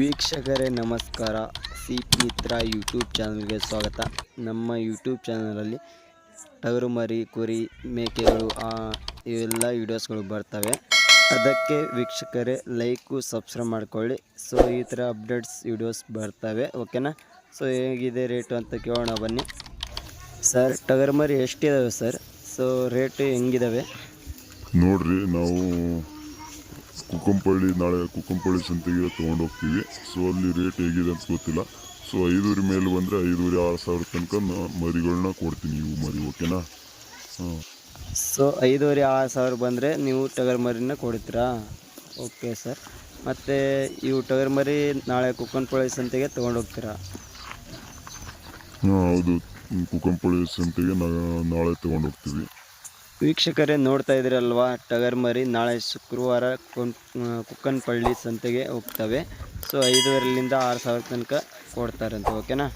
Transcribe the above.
ವೀಕ್ಷಕರೇ, ನಮಸ್ಕಾರ. ಸಿ ಮಿತ್ರ ಯೂಟ್ಯೂಬ್ ಚಾನಲ್ಗೆ ಸ್ವಾಗತ. ನಮ್ಮ ಯೂಟ್ಯೂಬ್ ಚಾನಲಲ್ಲಿ ಟಗರು ಮರಿ ಕುರಿ, ಮೇಕೆಗಳು ಇವೆಲ್ಲ ವೀಡಿಯೋಸ್ಗಳು ಬರ್ತವೆ. ಅದಕ್ಕೆ ವೀಕ್ಷಕರೇ, ಲೈಕು, ಸಬ್ಸ್ಕ್ರೈಬ್ ಮಾಡ್ಕೊಳ್ಳಿ. ಸೊ, ಈ ಥರ ಅಪ್ಡೇಟ್ಸ್, ವೀಡಿಯೋಸ್ ಬರ್ತವೆ, ಓಕೆನಾ? ಸೊ, ಹೇಗಿದೆ ರೇಟು ಅಂತ ಕೇಳೋಣ ಬನ್ನಿ. ಸರ್ ಟಗರು ಮರಿ ಎಷ್ಟಿದ್ದಾವೆ ಸರ್? ಸೊ, ರೇಟು ಹೆಂಗಿದಾವೆ? ನೋಡ್ರಿ, ನಾವು ಕುಕ್ಕಂಪಳ್ಳಿ ನಾಳೆ ಕುಕ್ಕಂಪಳ್ಳಿ ಸಂತೆಗೆ ತೊಗೊಂಡು ಹೋಗ್ತೀವಿ. ಸೊ ಅಲ್ಲಿ ರೇಟ್ ಹೇಗಿದೆ ಅಂತ ಗೊತ್ತಿಲ್ಲ. ಸೊ ಐದೂರಿ ಮೇಲೆ ಬಂದರೆ ಐದೂರಿ ಆರು ಸಾವಿರ ತನಕ ಮರಿಗಳನ್ನ ಕೊಡ್ತೀನಿ ಇವು ಮರಿ ಓಕೆನಾ ಹಾಂ. ಸೊ ಐದೂವರೆ ಆರು ಸಾವಿರ ಬಂದರೆ ನೀವು ಟಗರ್ ಮರಿನ ಕೊಡ್ತೀರಾ? ಓಕೆ ಸರ್ ಮತ್ತು ಇವು ಟಗರ್ ಮರಿ ನಾಳೆ ಕುಕ್ಕನಪಳ್ಳಿ ಸಂತೆಗೆ ತೊಗೊಂಡು ಹೋಗ್ತೀರಾ? ಹಾಂ ಹೌದು. ಹ್ಮ್, ಕುಕ್ಕಂಪಳ್ಳಿ ಸಂತೆಗೆ ನಾ ನಾಳೆ ತೊಗೊಂಡು ಹೋಗ್ತೀವಿ. ವೀಕ್ಷಕರೇ ನೋಡ್ತಾ ಇದ್ದೀರಲ್ವಾ? ಟಗರ್ ಮರಿ ನಾಳೆ ಶುಕ್ರವಾರ ಕುನ್ ಕುಕ್ಕನಪಳ್ಳಿ ಸಂತೆಗೆ ಹೋಗ್ತವೆ. ಸೊ ಐದುವರೆಲಿಂದ ಆರು ಸಾವಿರ ತನಕ ಕೊಡ್ತಾರಂತೆ ಓಕೆನಾ